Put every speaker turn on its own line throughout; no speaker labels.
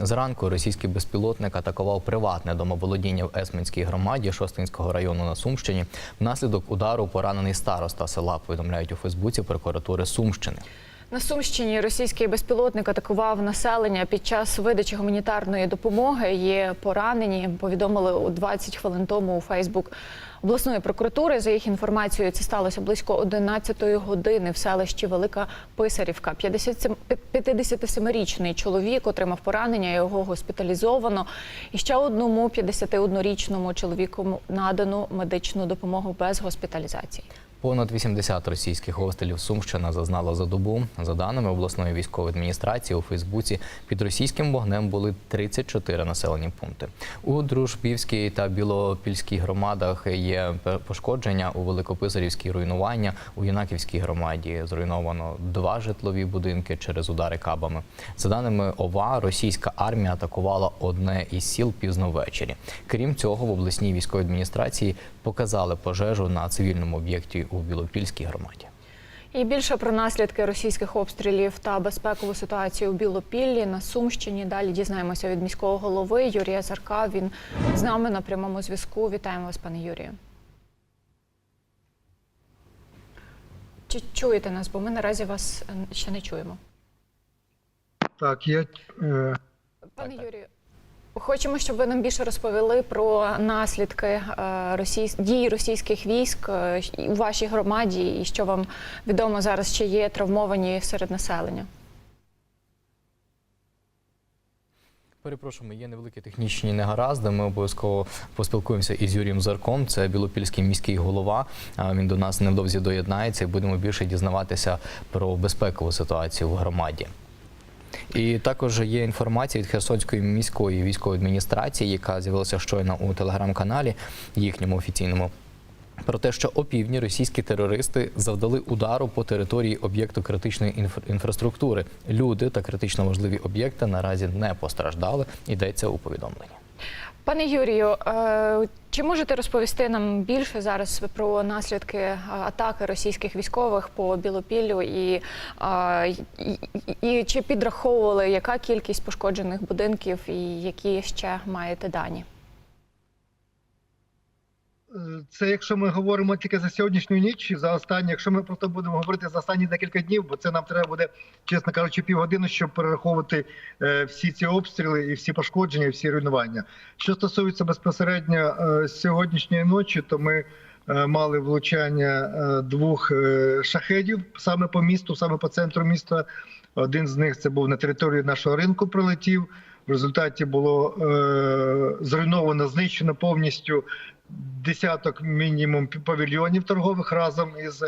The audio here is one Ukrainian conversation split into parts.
Зранку російський безпілотник атакував приватне домоволодіння в Есменській громаді Шостинського району на Сумщині. Внаслідок удару поранений староста села. Повідомляють у Фейсбуці прокуратури Сумщини.
На Сумщині російський безпілотник атакував населення під час видачі гуманітарної допомоги. Є поранені. Повідомили у 20 хвилин тому у Фейсбук обласної прокуратури. За їх інформацією, це сталося близько 11-ї години в селищі Велика Писарівка. 57 57-річний чоловік отримав поранення. Його госпіталізовано. І ще одному 51-річному чоловіку надано медичну допомогу без госпіталізації.
Понад 80 російських обстрілів Сумщина зазнала за добу. За даними обласної військової адміністрації, у Фейсбуці під російським вогнем були 34 населені пункти. У Дружбівській та Білопільській громадах є пошкодження у Великописарівській руйнування. У Юнаківській громаді зруйновано два житлові будинки через удари кабами. За даними ОВА, російська армія атакувала одне із сіл пізно ввечері. Крім цього, в обласній військовій адміністрації показали пожежу на цивільному об'єкті у Білопільській громаді.
І більше про наслідки російських обстрілів та безпекову ситуацію у Білопіллі на Сумщині. Далі дізнаємося від міського голови Юрія Зарка. Він з нами на прямому зв'язку. Вітаємо вас, пане Юрію. Чи чуєте нас? Бо ми наразі вас е, ще не чуємо.
Так, я е,
Пане
так.
Юрію, хочемо, щоб ви нам більше розповіли про наслідки е, російсь... дій російських військ е, у вашій громаді, і що вам відомо зараз, чи є травмовані серед населення.
Перепрошуємо, є невеликі технічні негаразди. Ми обов'язково поспілкуємося із Юрієм Зарком. Це білопільський міський голова. Він до нас невдовзі доєднається і будемо більше дізнаватися про безпекову ситуацію в громаді. І також є інформація від Херсонської міської військової адміністрації, яка з'явилася щойно у телеграм-каналі їхньому офіційному. Про те, що опівдні російські терористи завдали удару по території об'єкту критичної інфра- інфраструктури. Люди та критично важливі об'єкти наразі не постраждали. Йдеться у повідомленні.
Пане Юрію, е, чи можете розповісти нам більше зараз про наслідки е, атаки російських військових по Білопіллю е, і, і- і чи підраховували, яка кількість пошкоджених будинків і які ще маєте дані?
Це якщо ми говоримо тільки за сьогоднішню ніч, за останні, якщо ми просто будемо говорити за останні декілька днів, бо це нам треба буде, чесно кажучи, півгодини, щоб перераховувати е, всі ці обстріли і всі пошкодження, і всі руйнування. Що стосується безпосередньо е, сьогоднішньої ночі, то ми е, мали влучання е, двох е, шахедів саме по місту, саме по центру міста. Один з них це був на території нашого ринку. Прилетів. В результаті було е, зруйновано, знищено повністю десяток мінімум павільйонів торгових разом із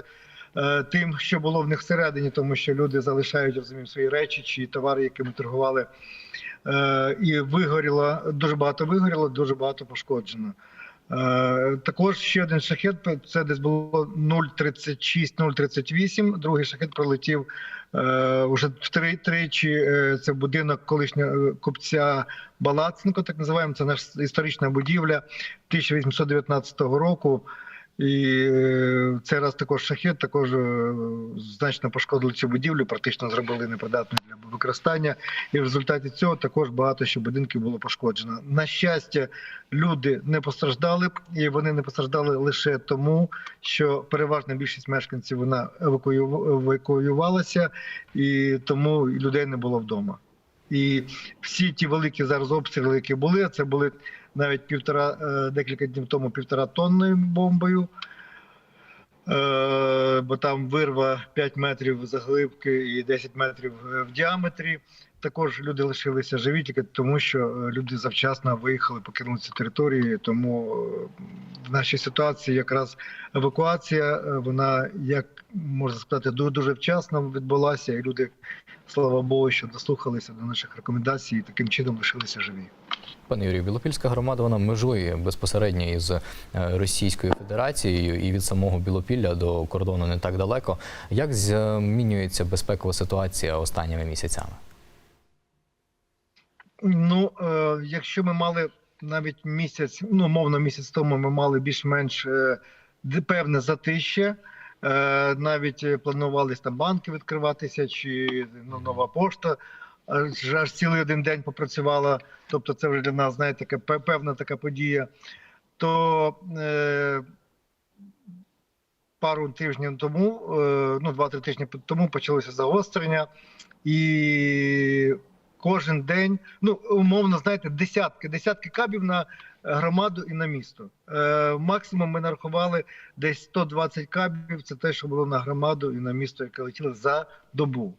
е, тим, що було в них всередині, тому що люди залишають розумію, свої речі чи товари, якими торгували. Е, і вигоріло дуже багато вигоріло, дуже багато пошкоджено. Е, також ще один шахет, це десь було 0,36-0,38. Другий шахет пролетів уже вже тричі. Е, це будинок колишнього купця Балаценко, так називаємо. Це наша історична будівля 1819 року. І е, цей раз також шахет також е, значно пошкодили цю будівлю, практично зробили непридатною для використання. І в результаті цього також багато що будинків було пошкоджено. На щастя, люди не постраждали, і вони не постраждали лише тому, що переважна більшість мешканців вона евакую- евакуювалася, і тому людей не було вдома. І всі ті великі зараз обстріли, які були, це були навіть півтора е, декілька днів тому півтора тонною бомбою. Е, бо там вирва 5 метрів заглибки і 10 метрів е, в діаметрі. Також люди лишилися живі тільки тому, що е, люди завчасно виїхали, покинули цю територію. Тому е, в нашій ситуації якраз евакуація, е, вона як можна сказати, дуже, дуже вчасно відбулася, і люди, слава Богу, що дослухалися до наших рекомендацій і таким чином лишилися живі.
Пане Юрію, Білопільська громада вона межує безпосередньо із Російською Федерацією і від самого Білопілля до кордону не так далеко. Як змінюється безпекова ситуація останніми місяцями?
Ну, е, якщо ми мали навіть місяць, ну мовно місяць тому, ми мали більш-менш е, певне затище. Е, навіть е, планувались там банки відкриватися, чи ну, нова пошта. аж, аж цілий один день попрацювала. Тобто, це вже для нас знаєте, така певна така подія. То е, пару тижнів тому, е, ну два-три тижні тому почалося загострення, і кожен день, ну умовно, знаєте, десятки, десятки кабів на громаду і на місто. Е, максимум ми нарахували десь 120 кабів. Це те, що було на громаду і на місто, яке летіло за добу.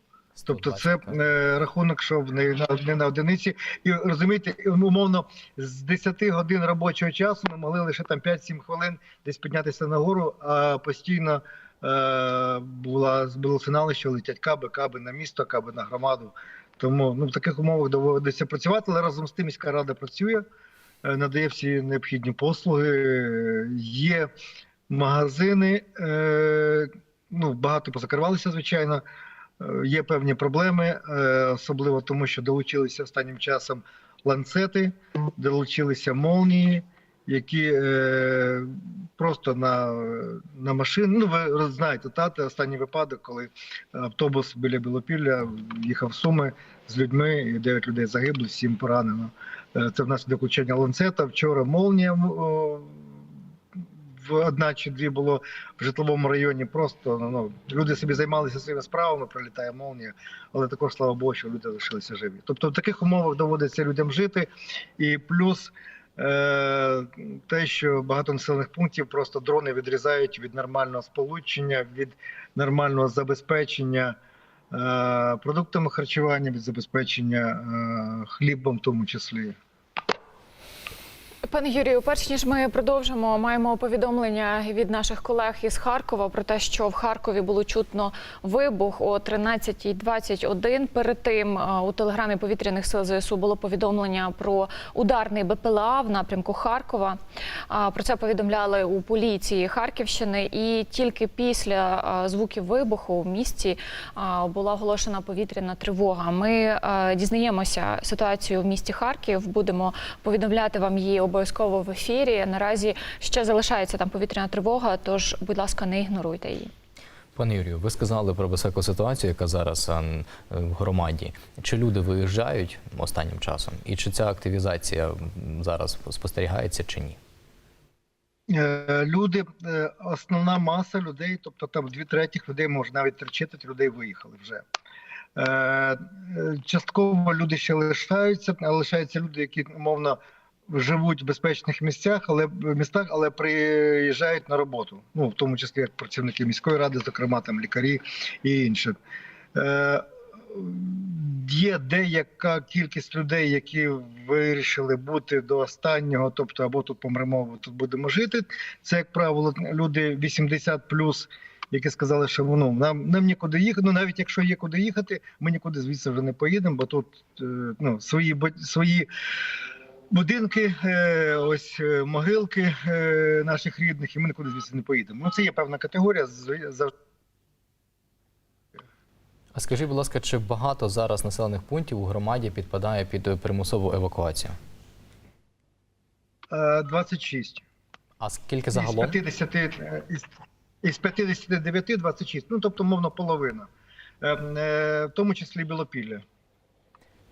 Тобто, це е, рахунок, що не на не на одиниці, і розумієте, умовно з 10 годин робочого часу ми могли лише там 5-7 хвилин десь піднятися нагору, а постійно е, була було сигнали, що летять каби, каби на місто, каби на громаду. Тому ну в таких умовах доводиться працювати, але разом з тим міська рада працює, е, надає всі необхідні послуги. е, Є магазини, е, ну багато позакривалися, звичайно. Е, Є певні проблеми, е, особливо тому, що долучилися останнім часом ланцети, долучилися молнії, які е, просто на, на машину. Ну, ви знаєте, та, те останній випадок, коли автобус біля Білопілля їхав в Суми з людьми, і 9 людей загибло, 7 поранено. Е, Це внаслідок влучання ланцета. Вчора молнія в одна чи дві було в житловому районі. Просто ну, люди собі займалися своїми справами, прилітає молнія, але також слава Богу, що люди залишилися живі. Тобто в таких умовах доводиться людям жити, і плюс. Е, Те, що багато населених пунктів просто дрони відрізають від нормального сполучення, від нормального забезпечення е, продуктами харчування, від забезпечення е, хлібом, в тому числі.
Пане Юрію, перш ніж ми продовжимо, маємо повідомлення від наших колег із Харкова про те, що в Харкові було чутно вибух о 13.21. Перед тим е, у телеграмі повітряних сил ЗСУ було повідомлення про ударний БПЛА в напрямку Харкова. Про це повідомляли у поліції Харківщини, і тільки після е, звуків вибуху в місті е, була оголошена повітряна тривога. Ми дізнаємося ситуацію в місті Харків. Будемо повідомляти вам її обов'язково в ефірі. Наразі ще залишається там повітряна тривога, тож, будь ласка, не ігноруйте її.
Пане Юрію, ви сказали про високу ситуацію, яка зараз в громаді. Чи люди виїжджають останнім часом? І чи ця активізація зараз спостерігається чи ні?
Е, Люди, е, основна маса людей, тобто там дві третіх людей, може навіть три четверть людей виїхали вже. Е, Частково люди ще лишаються, але лишаються люди, які умовно живуть в безпечних місцях, але містах, але приїжджають на роботу. Ну в тому числі як працівники міської ради, зокрема там лікарі і інше. Е, Є деяка кількість людей, які вирішили бути до останнього, тобто або тут помремо, або тут будемо жити. Це, як правило, люди 80 які сказали, що ну, нам, нам нікуди їхати. Ну навіть якщо є куди їхати, ми нікуди звідси вже не поїдемо, бо тут е, ну, свої свої. Будинки, е, ось е, могилки е, наших рідних, і ми нікуди звідси не поїдемо. Ну це є певна категорія.
А скажіть, будь ласка, чи багато зараз населених пунктів у громаді підпадає під примусову евакуацію?
Е, 26.
А скільки загалом?
Із 50, е, із, із 59 – 26, ну тобто, мовно, половина. Е, е, в тому числі Білопілля.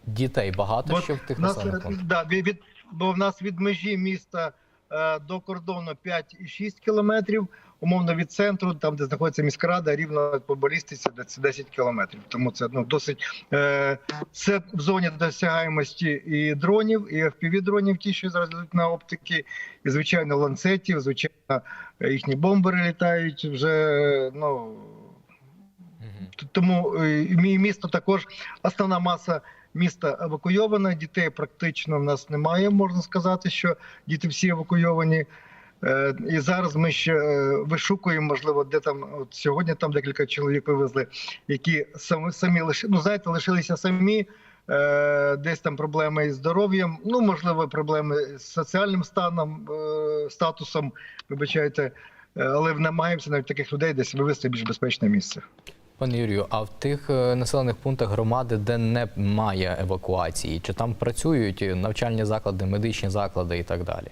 Дітей багато
Бо
ще в тих
нас, да, від, бо в нас від межі міста е, до кордону 5,6 кілометрів, умовно від центру, там де знаходиться міська рада, рівно по балістиці де це 10 кілометрів. Тому це ну досить е, це в зоні досягаємості і дронів, і fpv дронів, ті, що зараз йдуть на оптики, і звичайно ланцетів, звичайно, їхні бомбери літають вже. Ну Тому е, і місто також основна маса міста евакуйована. Дітей практично в нас немає. Можна сказати, що діти всі евакуйовані. Е, І зараз ми ще е, вишукуємо, можливо, де там от сьогодні там декілька чоловік вивезли, які самі самі лиши, ну знаєте, лишилися самі. е, Десь там проблеми із здоров'ям, ну можливо, проблеми з соціальним станом, статусом. Вибачайте, але намагаємося навіть таких людей десь вивезти в більш безпечне місце.
Пане Юрію, а в тих е, населених пунктах громади, де немає евакуації, чи там працюють навчальні заклади, медичні заклади і так далі?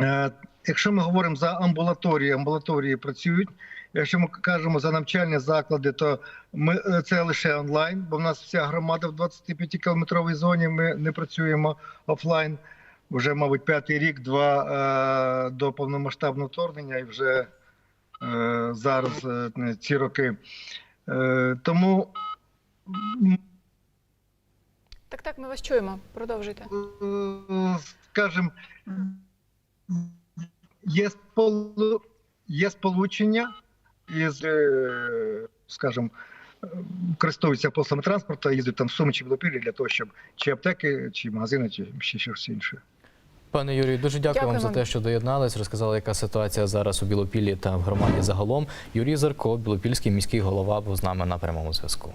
Е, Якщо ми говоримо за амбулаторії, амбулаторії працюють. Якщо ми кажемо за навчальні заклади, то ми е, це лише онлайн, бо в нас вся громада в 25 кілометровій зоні. Ми не працюємо офлайн. Вже, мабуть, п'ятий рік, два до повномасштабного вторгнення, і вже зараз е, ці роки. Е, тому
Так, так, ми вас чуємо. Продовжуйте.
Е, скажем, є, сполу... є сполучення із, е, скажем, е, користуються послами транспорту, їздять там в Суми чи Білопіллі для того, щоб чи аптеки, чи магазини, чи ще щось інше.
Пане Юрію, дуже дякую вам
Дякуємо.
за те, що доєднались. Розказали, яка ситуація зараз у Білопіллі та в громаді загалом. Юрій Зарко, Білопільський міський голова, був з нами на прямому зв'язку.